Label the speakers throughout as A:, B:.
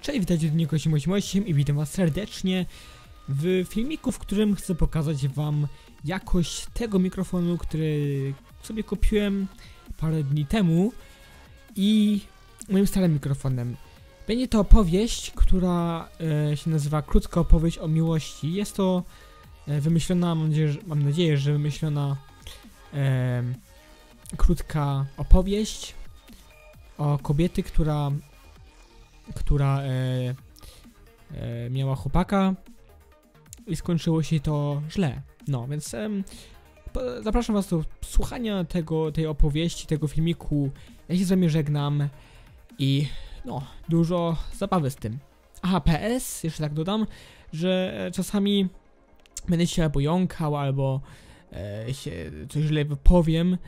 A: Cześć, witajcie w dniu 888 i witam was serdecznie w filmiku, w którym chcę pokazać wam jakość tego mikrofonu, który sobie kupiłem parę dni temu i moim starym mikrofonem. Będzie to opowieść, która e, się nazywa Krótka opowieść o miłości. Jest to e, wymyślona, mam nadzieję, że, mam nadzieję, że wymyślona e, krótka opowieść o kobiety, która która e, e, miała chłopaka i skończyło się to źle. No, więc zapraszam was do słuchania tego, tej opowieści, tego filmiku. Ja się z wami żegnam i no, dużo zabawy z tym. Aha, PS, jeszcze tak dodam, że czasami będę się albo jąkał, albo e, się coś źle wypowiem.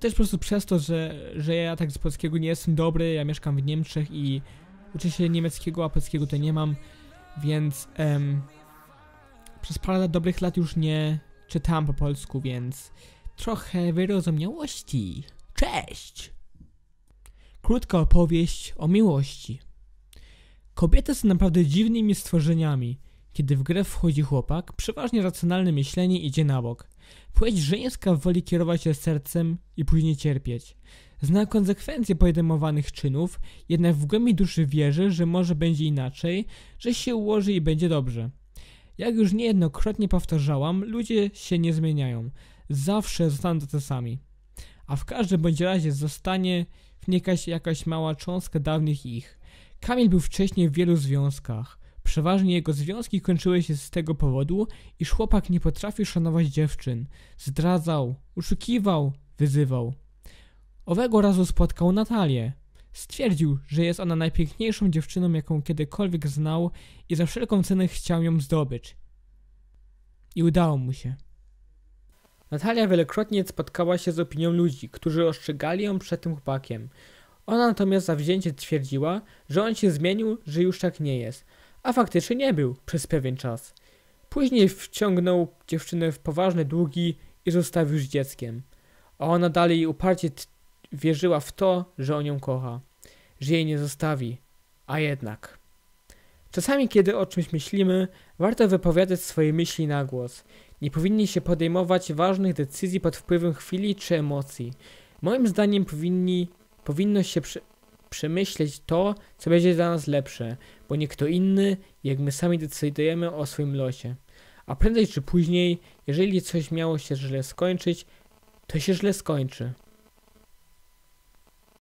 A: Też po prostu przez to, że, że ja tak z polskiego nie jestem dobry, ja mieszkam w Niemczech i uczę się niemieckiego, a polskiego to nie mam, więc em, przez parę dobrych lat już nie czytałem po polsku, więc trochę wyrozumiałości. Cześć! Krótka opowieść o miłości. Kobiety są naprawdę dziwnymi stworzeniami. Kiedy w grę wchodzi chłopak, przeważnie racjonalne myślenie idzie na bok. Płeć żeńska woli kierować się sercem i później cierpieć. Zna konsekwencje podejmowanych czynów, jednak w głębi duszy wierzy, że może będzie inaczej, że się ułoży i będzie dobrze. Jak już niejednokrotnie powtarzałam, ludzie się nie zmieniają. Zawsze zostaną tacy sami. A w każdym bądź razie zostanie w niej jakaś, mała cząstka dawnych ich. Kamil był wcześniej w wielu związkach. Przeważnie jego związki kończyły się z tego powodu, iż chłopak nie potrafił szanować dziewczyn. Zdradzał, oszukiwał, wyzywał. Owego razu spotkał Natalię. Stwierdził, że jest ona najpiękniejszą dziewczyną, jaką kiedykolwiek znał i za wszelką cenę chciał ją zdobyć. I udało mu się. Natalia wielokrotnie spotkała się z opinią ludzi, którzy ostrzegali ją przed tym chłopakiem. Ona natomiast zawzięcie twierdziła, że on się zmienił, że już tak nie jest. A faktycznie nie był przez pewien czas. Później wciągnął dziewczynę w poważne długi i zostawił z dzieckiem. A ona dalej uparcie wierzyła w to, że on ją kocha, że jej nie zostawi, a jednak. Czasami, kiedy o czymś myślimy, warto wypowiadać swoje myśli na głos. Nie powinni się podejmować ważnych decyzji pod wpływem chwili czy emocji. Moim zdaniem powinni, powinno się przy, przemyśleć to, co będzie dla nas lepsze, bo nie kto inny, jak my sami decydujemy o swoim losie. A prędzej czy później, jeżeli coś miało się źle skończyć, to się źle skończy.